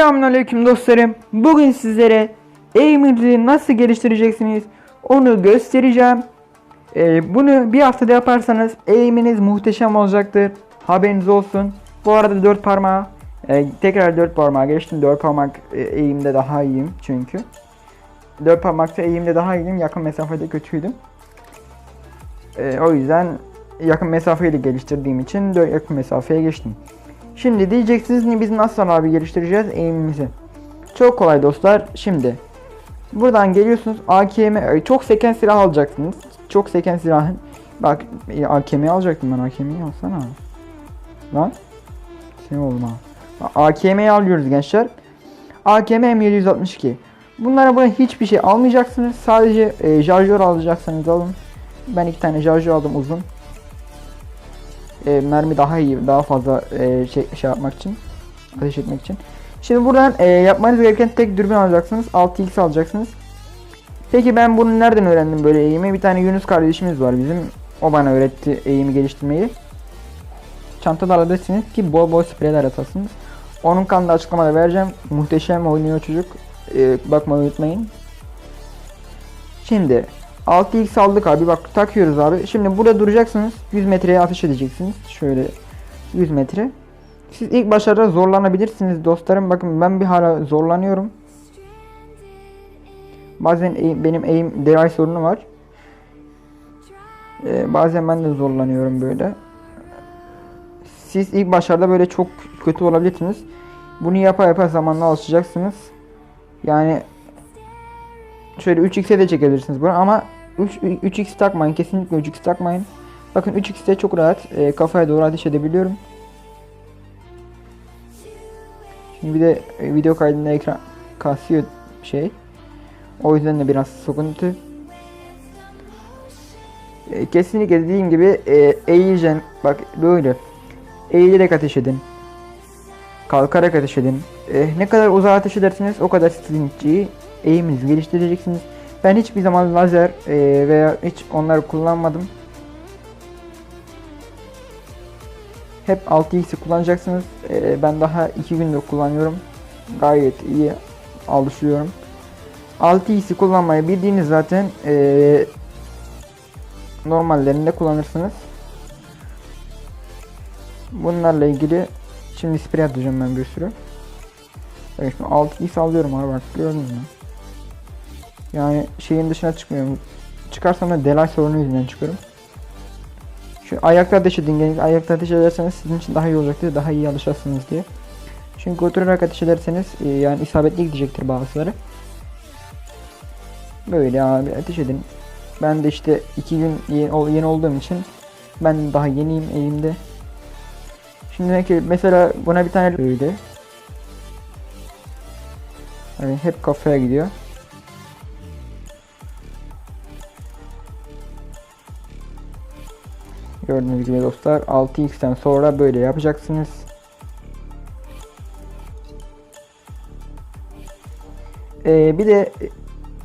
Selamünaleyküm dostlarım. Bugün sizlere aim'inizi nasıl geliştireceksiniz onu göstereceğim. Ee, bunu bir haftada yaparsanız aim'iniz muhteşem olacaktır. Haberiniz olsun. Bu arada dört parmağı e, tekrar dört parmağa geçtim. Dört parmak e, eğimde daha iyiyim çünkü. Dört parmakta eğimde daha iyiyim. Yakın mesafede kötüydüm. E, o yüzden yakın mesafeyi geliştirdiğim için yakın mesafeye geçtim. Şimdi diyeceksiniz ni biz nasıl abi geliştireceğiz eğimimizi. Çok kolay dostlar. Şimdi buradan geliyorsunuz AKM çok seken silah alacaksınız. Çok seken silahın bak e, AKM'yi alacaktım ben AKM'yi alsana. Lan şey oldu ha. AKM'yi alıyoruz gençler. AKM M762. Bunlara buna hiçbir şey almayacaksınız. Sadece e, şarjör alacaksanız alın. Ben iki tane şarjör aldım uzun e, mermi daha iyi, daha fazla e, şey, şey yapmak için, ateş etmek için. Şimdi buradan e, yapmanız gereken tek dürbün alacaksınız. 6x alacaksınız. Peki ben bunu nereden öğrendim böyle eğimi? Bir tane Yunus kardeşimiz var bizim. O bana öğretti eğimi geliştirmeyi. Çantada alabilirsiniz ki bol bol spreyler atasınız. Onun kanalında açıklamada vereceğim. Muhteşem oynuyor çocuk. E, bakmayı unutmayın. Şimdi 6x aldık abi bak takıyoruz abi. Şimdi burada duracaksınız. 100 metreye ateş edeceksiniz. Şöyle 100 metre. Siz ilk başlarda zorlanabilirsiniz dostlarım. Bakın ben bir hala zorlanıyorum. Bazen eğim- benim eğim delay sorunu var. Ee, bazen ben de zorlanıyorum böyle. Siz ilk başlarda böyle çok kötü olabilirsiniz. Bunu yapa yapa zamanla alışacaksınız. Yani şöyle 3x'e de çekebilirsiniz bunu ama 3, 3x takmayın kesinlikle 3x takmayın. Bakın 3x'te çok rahat e, kafaya doğru ateş edebiliyorum. Şimdi bir de e, video kaydında ekran kasıyor şey. O yüzden de biraz sıkıntı. E, kesinlikle dediğim gibi e, eğileceksin. Bak böyle. Eğilerek ateş edin. Kalkarak ateş edin. E, ne kadar uzağa ateş ederseniz o kadar stilingçiyi eğiminizi geliştireceksiniz. Ben hiçbir zaman lazer e, veya hiç onları kullanmadım. Hep 6x'i kullanacaksınız. E, ben daha 2 gündür kullanıyorum. Gayet iyi alışıyorum. 6x'i kullanmayı bildiğiniz zaten e, normallerinde kullanırsınız. Bunlarla ilgili şimdi sprey atacağım ben bir sürü. Evet şimdi 6x alıyorum abi bak gördün mü? Yani şeyin dışına çıkmıyorum. Çıkarsam da delay sorunu yüzünden çıkıyorum. Şu ayakta ateş edin. genellikle Ayakta ateş ederseniz sizin için daha iyi olacaktır. Daha iyi alışırsınız diye. Çünkü oturarak ateş ederseniz e, yani isabetli gidecektir bazıları. Böyle abi ateş edin. Ben de işte iki gün yeni, ol- yeni olduğum için ben daha yeniyim elimde. Şimdi belki mesela buna bir tane böyle. Yani hep kafaya gidiyor. Gördüğünüz gibi dostlar 6x'ten sonra böyle yapacaksınız. Ee, bir de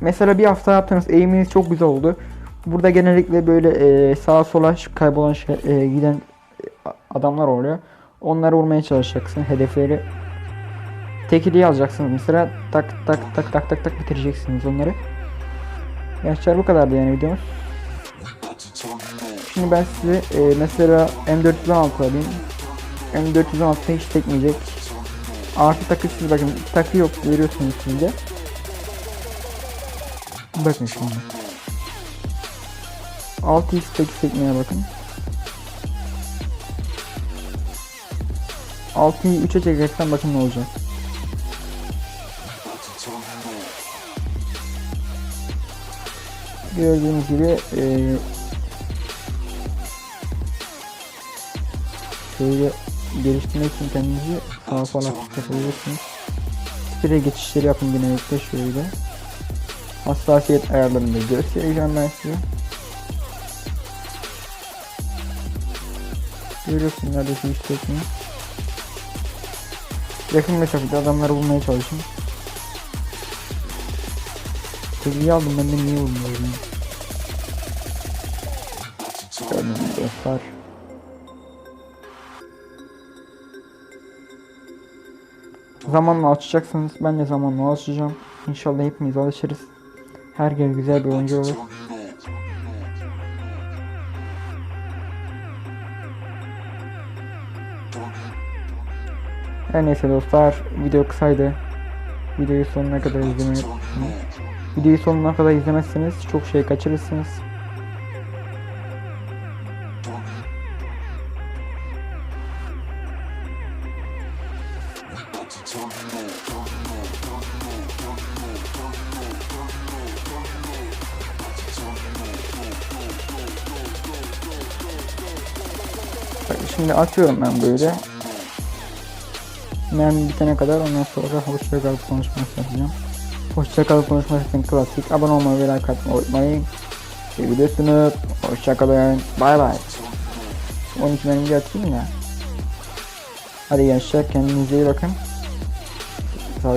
mesela bir hafta yaptığınız eğiminiz çok güzel oldu. Burada genellikle böyle e, sağa sola kaybolan e, giden e, adamlar oluyor. Onları vurmaya çalışacaksın. Hedefleri tekiliği alacaksınız mesela tak tak tak tak tak tak bitireceksiniz onları. Gençler bu kadardı yani videomuz. Şimdi ben size e, mesela M416 alayım. M416 hiç tekmeyecek. Artı takısız bakın takı yok görüyorsunuz sizde. Bakın şimdi. 6x tek sekmeye bakın. 6'yı 3'e çekersen bakın ne olacak. Gördüğünüz gibi eee şöyle geliştirmek için kendinizi sağa sola yapabilirsiniz. Sprey geçişleri yapın genellikle şöyle. Hassasiyet ayarlarını da göstereceğim ben size. Görüyorsun neredeyse tekniği. Yakın mesafede adamları bulmaya çalışın. Tekniği aldım ben de niye bulmuyorum? Gördüğünüz dostlar. Zamanla alışacaksınız. Ben de zamanla alışacağım. İnşallah hepimiz alışırız. Her yer güzel bir oyuncu olur. Her neyse dostlar video kısaydı. Videoyu sonuna kadar izlemeyi. Videoyu sonuna kadar izlemezseniz çok şey kaçırırsınız. Şimdi atıyorum ben böyle. Ben bitene kadar ondan sonra hoşça kal konuşması yapacağım. Hoşça kal konuşması için klasik. Abone olmayı ve like atmayı unutmayın. Seviyorsunuz. Hoşça kalın. Bay bay. Onun için benim bir atayım da. Hadi gençler kendinize iyi bakın. so